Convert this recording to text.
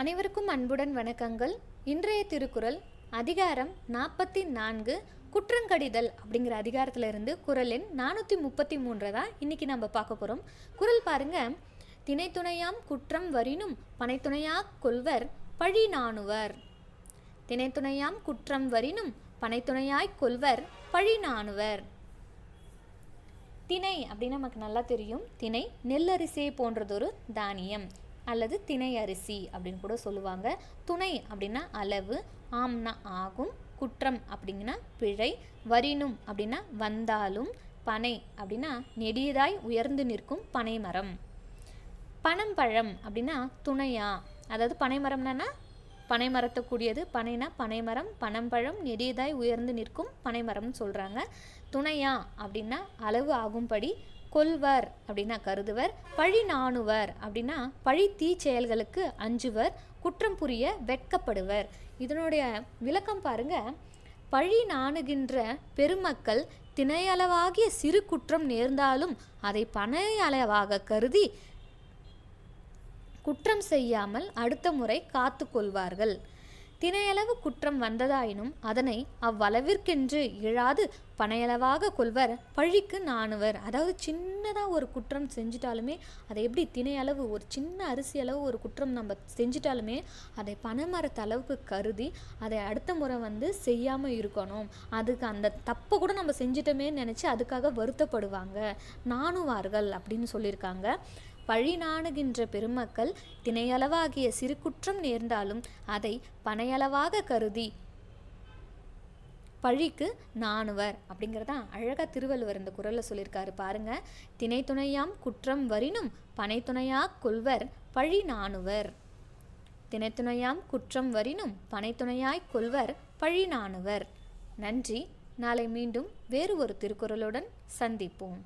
அனைவருக்கும் அன்புடன் வணக்கங்கள். இன்றைய திருக்குறள் அதிகாரம் நாற்பத்தி நான்கு குற்றங்கடிதல் அப்படிங்கிற அதிகாரத்திலிருந்து இருந்து எண் நானூற்றி முப்பத்தி மூன்றை தான் இன்றைக்கி நம்ம பார்க்க போகிறோம் குறள் பாருங்க. திணைத்துணையாம் குற்றம் வரினும் பனைத்துணையா கொள்வர் பழி நாணுவர் திணைத்துணையாம் குற்றம் வரினும் பனைத்துணையாய் கொள்வர் பழி நாணுவர் திணை அப்படின்னு நமக்கு நல்லா தெரியும். திணை நெல்லரிசியை போன்றதொரு தானியம். அல்லது திணை அரிசி அப்படின்னு கூட சொல்லுவாங்க. துணை அப்படின்னா அளவு ஆம்னா ஆகும் குற்றம் அப்படிங்கன்னா பிழை வரினும் அப்படின்னா வந்தாலும் பனை அப்படின்னா நெடியதாய் உயர்ந்து நிற்கும் பனை மரம் பனம்பழம் அப்படின்னா துணையா? அதாவது பனைமரம்னா பனைமரத்தை கூடியது பனைனா பனைமரம் பனம்பழம் நெடியதாய் உயர்ந்து நிற்கும் பனைமரம்னு சொல்கிறாங்க துணையா அப்படின்னா அளவு ஆகும்படி கொல்வர் அப்படின்னா கருதுவர் பழி நாணுவர் அப்படின்னா பழி தீ செயல்களுக்கு அஞ்சுவர் குற்றம் புரிய வெட்கப்படுவர். இதனுடைய விளக்கம் பாருங்க. பழி நாணுகின்ற பெருமக்கள் திணையளவாகிய சிறு குற்றம் நேர்ந்தாலும் அதை பனையளவாக கருதி குற்றம் செய்யாமல் அடுத்த முறை காத்து கொள்வார்கள் தினையளவு குற்றம் வந்ததாயினும் அதனை அவ்வளவிற்கென்று இழாது பனையளவாக கொள்வர் பழிக்கு நாணுவர். அதாவது சின்னதாக ஒரு குற்றம் செஞ்சிட்டாலுமே அதை எப்படி தினையளவு ஒரு சின்ன அரிசி அளவு ஒரு குற்றம் நம்ம செஞ்சிட்டாலுமே அதை பனைமரத்து அளவுக்கு கருதி அதை அடுத்த முறை வந்து செய்யாமல் இருக்கணும். அதுக்கு அந்த தப்பை கூட நம்ம செஞ்சிட்டோமே நினச்சி அதுக்காக வருத்தப்படுவாங்க. நாணுவார்கள் அப்படின்னு சொல்லியிருக்காங்க. பழி நாணுகின்ற பெருமக்கள் தினையளவாகிய சிறு குற்றம் நேர்ந்தாலும் அதை பனையளவாக கருதி பழிக்கு நாணுவர் அப்படிங்கிறதா அழகாக திருவள்ளுவர் இந்த குரலில் சொல்லியிருக்காரு பாருங்க. திணை துணையாம் குற்றம் வரினும் பனை துணையா கொள்வர் பழி நாணுவர். திணைத்துணையாம் குற்றம் வரினும் பனை துணையாய் கொள்வர் பழி நாணுவர். நன்றி. நாளை மீண்டும் வேறு ஒரு திருக்குறளுடன் சந்திப்போம்.